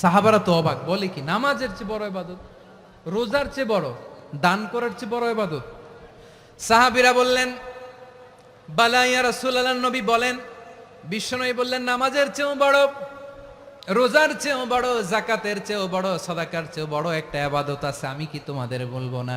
সাহাবারা তো অবাক, বলে কি, নামাজের চেয়ে বড় এবাদত রোজার চেয়ে বড়, দান করার চেয়ে বড় এবাদত সাহাবিরা বললেন বালাইয়া রাসূলুল্লাহ, নবী বলেন, বিশ্বনবী বললেন, নামাজের চেয়েও বড়, রোজার চেয়েও বড়, জাকাতের চেয়েও বড়, সদাকার চেয়েও বড় একটা আবাদত আছে, আমি কি তোমাদের বলব না?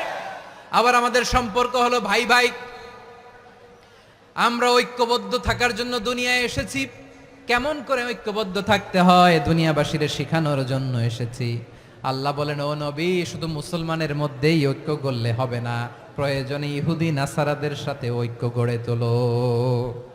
আবার আমাদের সম্পর্ক হলো ভাই ভাই। আমরা ঐক্যবদ্ধ থাকার জন্য দুনিয়ায় এসেছি। কেমন করে ঐক্যবদ্ধ থাকতে হয়? দুনিয়াবাসীর শেখানোর জন্য এসেছি। আল্লাহ বলেন, ও নবী, শুধু মুসলমানের মধ্যেই ঐক্য করলে হবে না। প্রয়োজনে ইহুদি, নাসারাদের সাথে ঐক্য গড়ে তোলো।